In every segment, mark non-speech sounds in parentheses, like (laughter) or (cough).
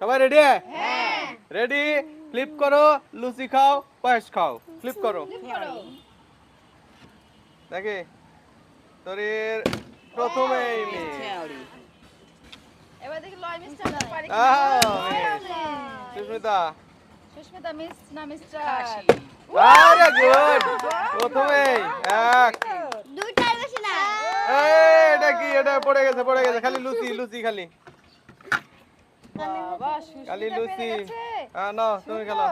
সবাই ready ready flip করো লুচি খাও পায়েস খাও। ফ্লিপ করো। দেখি তোর প্রথমেই এবার দেখি লয় মিস্টার পারি আহ, সুস্মিতা। সুস্মিতা মিস না মিস্টার আরে গুড প্রথমেই এক। দুইটার বেশি না। এই, এটা কি? এটা পড়ে গেছে পড়ে গেছে। খালি লুচি লুচি খালি। বাবা খালি লুচি। হ্যাঁ তুমি খেলো।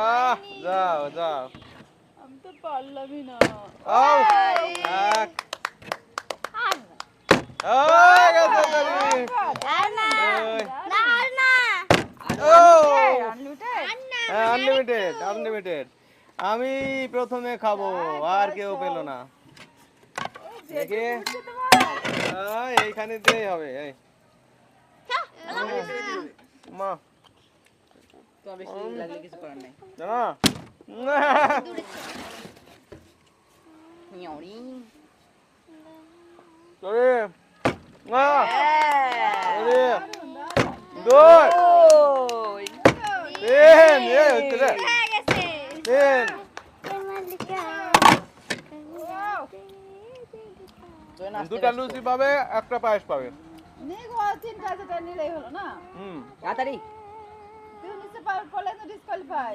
আহ যাও যাও। আমি তো পারলামই না। আও এক। আনলিমিটেড। হ্যাঁ আনলিমিটেড আনলিমিটেড আমি প্রথমে খাব আর কেউ পেল না। দেখি। এইখানে দিয়েই হবে এই। মা। জানো না সরি মা। সরি দুই তিন এই হচ্ছে রে। হয়ে গেছে। তিন দুটা লুচি পাবে একটা পায়েস পাবে। যেটা নিলেই হলো না? হুম। তাড়াতাড়ি। তুই নিচে পড়লে তো ডিসকোয়ালিফাই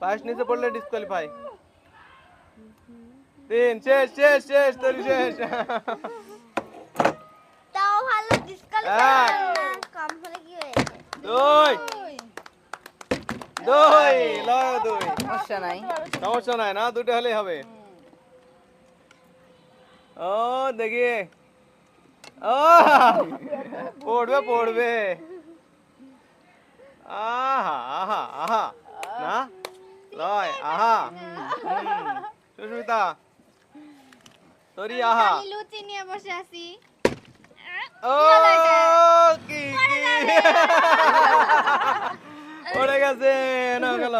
পায়েস নিচে পড়লে ডিসকোয়ালিফাই তিন শেষ শেষ শেষ তরি শেষ। তাও ভালো এক। কম হলে কি হয়েছে দুই। দুই। লয় দুই। সমস্যা নাই। সমস্যা নাই না দুটো হলেই হবে। ও দেখি। ও পড়বে পড়বে। আহা আহা আহা। না? লয় আহা। সুস্মিতা তোরি আহা। লুচি নিয়ে বসে আছি। ও কি কি পড়ে গেছে না গেল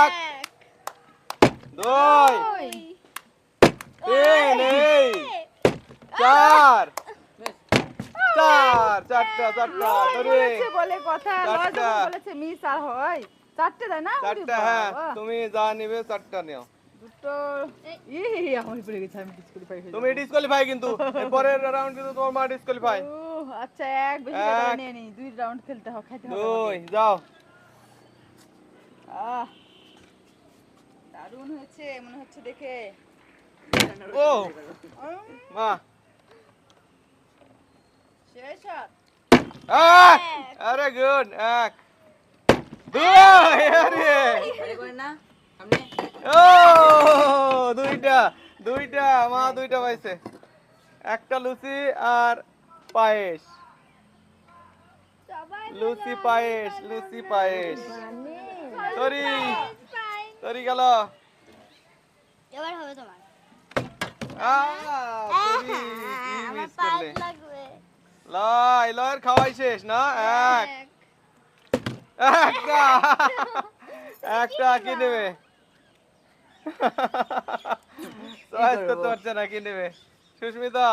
এক দুই। তিন এই। চার। চার চারটা চারটা বলেছে বলে কথা চারটা। বলেছে মিস আর হয়। চারটে তাই না? চারটা হ্যাঁ তুমি যা নিবে চারটা নিও। তুমি ডিসকোয়ালিফাই কিন্তু। (laughs) পরের রাউন্ড কিন্তু তোমার মা ডিসকোয়ালিফাই আচ্ছা এক বেশি নিয়ে নি দুই রাউন্ড খেলতে হবে খাইতে হবে দুই যাও। আহ দারুণ হয়েছে মনে হচ্ছে দেখে। পাইছে। একটা লুচি আর পায়েস। লুচি পায়েস লুচি পায়েস। তরি তরি গেল। এবার হবে তোমার আহ, তরি, কি আমার miss পাঁচ করলে? লাগবে লয় লয়ের খাওয়াই শেষ না? এক। একটা। একটা কি নেবে? করতে পারছে না কি নেবে? সুস্মিতা?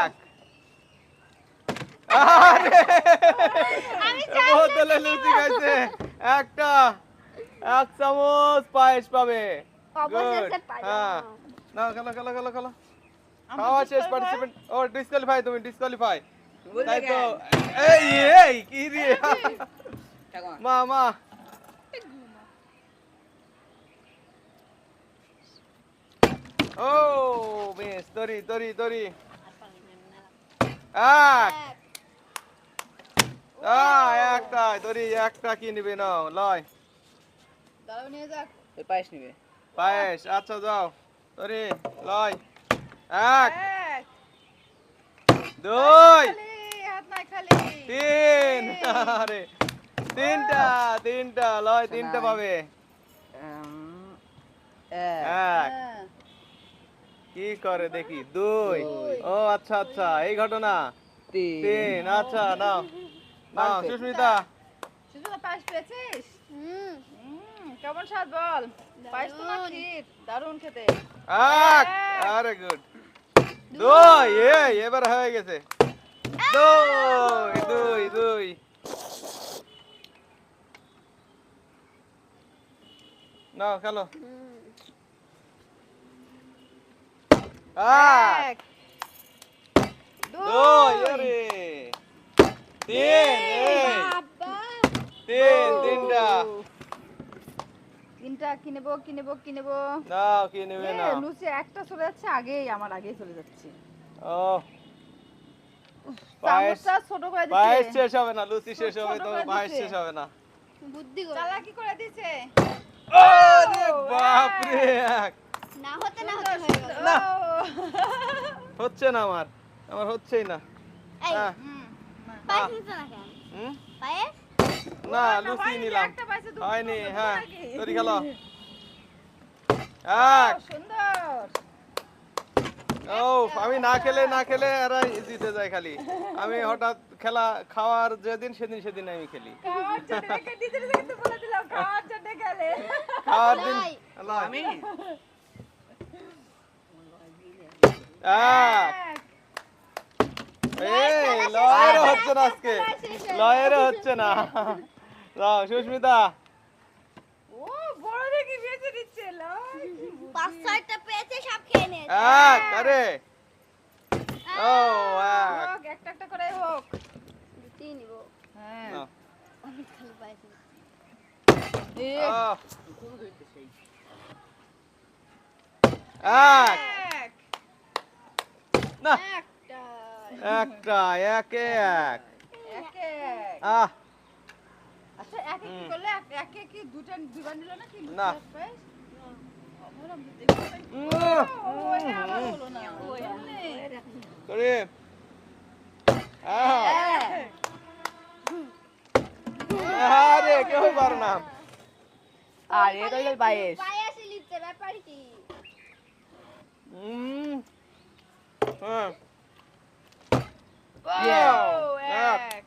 এক। একটা। এক চামচ পায়েস পাবে। অবশেষে. হ্যাঁ। না খেলো খেলো খেলো খেলো। খাওয়া শেষ পার্টিসিপেন্ট ও ডিসকোয়ালিফাই তুমি ডিসকোয়ালিফাই বলবে তাই তো। এই এই কি রে? মা মা। ও বেশ তরি তরি তরি। এক। আহ, একটাই তরি একটা কি নিবে নাও? লয়। নিয়ে যাক। ওই পায়েস নিবে। পায়েস আচ্ছা যাও তরি লয়। এক দুই। খালি হাত নাই খালি। তিন। আরে তিনটা তিনটা লয় তিনটা পাবে। এক। কি করে দেখি? দুই। ও আচ্ছা আচ্ছা এই ঘটনা। তিন। তিন আচ্ছা নাও। নাও সুস্মিতা। সুস্মিতা পায়েস পেয়েছিস? হুম, কেমন স্বাদ বল? পায়েস তো না। ক্ষীর দারুণ খেতে। এক আরে গুড। দুই এই এবার হয়ে গেছে। দুই দুই দুই। না খেলো। এক দুই আরে তিন এই, বাবা তিন তিনটা তিনটা কিনেবো কিনেবো কিনেবো না কি নেবে না। লুচি একটা চলে যাচ্ছে আগেই আমার আগেই চলে যাচ্ছে। ও। চামচটা ছোট করে পায়েস দিচ্ছে শেষ হবে না লুচি শেষ হবে তো পায়েস শেষ হবে না। বুদ্ধি করে। চালাকি করে দিচ্ছে? আরে বাপ রে না হতে না হতে হয়ে গেল। না। হচ্ছে না আমার আমার হচ্ছেই না। এই হ্যাঁ, হুম, পায়েস না কেন? হুম? পায়েস? না লুচি নিলাম। হয়নি হ্যাঁ? তৈরি খেলো। এক। ও আমি না খেলে না খেলে এরা জিতে যায় খালি। আমি হঠাৎ খেলা খাওয়ার যেদিন সেদিন সেদিন আমি খেলি। খাওয়ার দিন আমি? এই লয়েরও হচ্ছে না আজকে। লয়েরও হচ্ছে না। যাও সুস্মিতা। ও বড় দেখি বেঁচে দিচ্ছে? পাঁচ ছয়টা পেয়েছে সব খেয়ে নে এক আরে। ও এক। হোক একটা একটা করে হোক। দুটি নিব। হ্যাঁ। অনেক খালি এক। না। একটা একটা একে এক। একে এক। আহ। আচ্ছা একে কি করলে? এক- একে কি দুটা দুবার নিল না। কি না। করে। আরে কেউ পারে না। আর এটা হলো পায়েস। লিখতে ব্যাপার কি? হ্যাঁ। ও, এক। এক।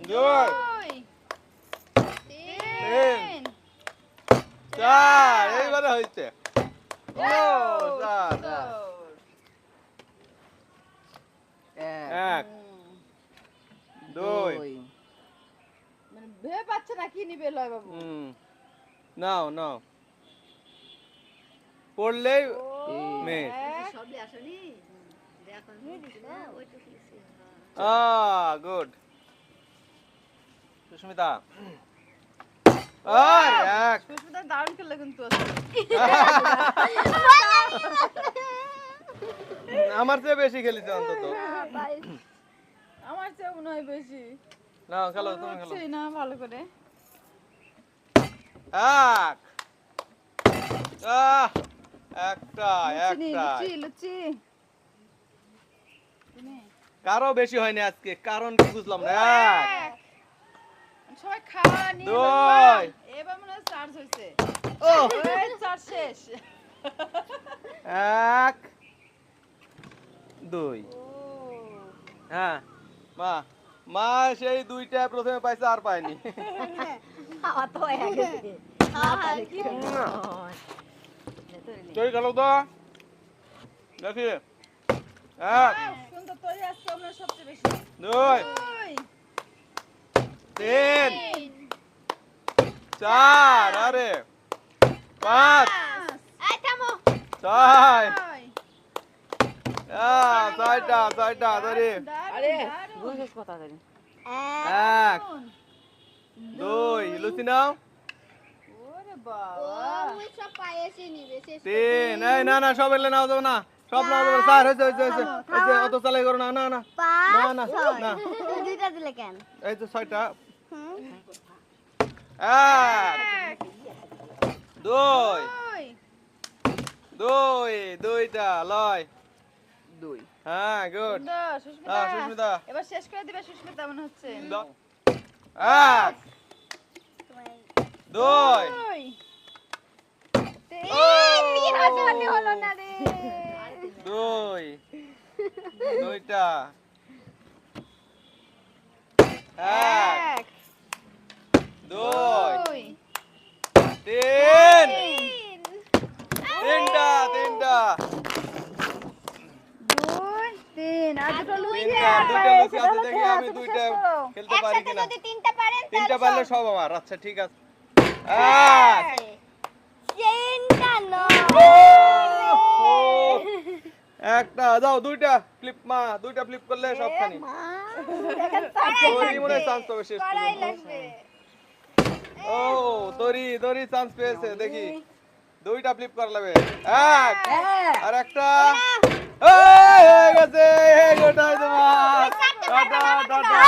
দুই দুই। তিন। তিন। চার এইবারে হয়েছে। এক দুই। মানে ভেবে পাচ্ছে না কি নিবে লয় বাবু হুম নাও নাও। পড়লেই মেয়ে। আহ গুড। সুস্মিতা। আর এক। সুস্মিতা দারুণ খেললো কিন্তু। আমার চেয়ে বেশি খেলিছে অন্তত। আমার চেয়ে মনে হয় বেশি। নাও খেলো তুমি খেলো। না ভালো করে। এক। আহ! একটা নি, একটা। লুচি? কারও বেশি হয়নি আজকে কারণ কি বুঝলাম না? এক। সবাই খাওয়া নিয়ে দুই। এবার মনে হয় চার্জ হয়েছে। ও। এই চার্জ শেষ। এক দুই। ও। হ্যাঁ মা মা সেই দুইটা প্রথমে পাইছে আর পায়নি। তুই তো দেখি। এক। আহ, সুন্দর তৈরি আজকে আমরা সবচেয়ে বেশি। দুই। দুই, তিন চার আরে পাঁচ ছয় ছয়। ছয়টা ছয়টা ধরি। এক দুই লুচি নাও। তিন এই না না সব এলে নাও যাব না। সব নাও যাব স্যার হয়েছে হয়েছে হয়েছে হয়েছে অত চালাই করো না না না না, না। এই তো ছয়টা এক দুই। দুই, দুই দুইটা লয়। দুই। হ্যাঁ গুড। সুস্মিতা। সুস্মিতা। এবার শেষ করে দিবে সুস্মিতা মনে হচ্ছে। এক দুই। দুইটা। এক, দুই তিন। তিনটা তিনটা। দুই তিন। আর আছে দেখি আমি দুইটা খেলতে পারি কিনা। যদি পারলে সব আমার। আচ্ছা ঠিক আছে। তিনটা নয় একটা যাও দুইটা ফ্লিপ মা দুইটা ফ্লিপ করলে সবখানি। মনে চান্স পাবে শেষ ও তোরি তোরি চান্স পেয়েছে দেখি দুইটা ফ্লিপ করা লাগবে এক হ্যাঁ আর একটা এই, হয়ে গেছে এই, এটাই তোমার টাটা টাটা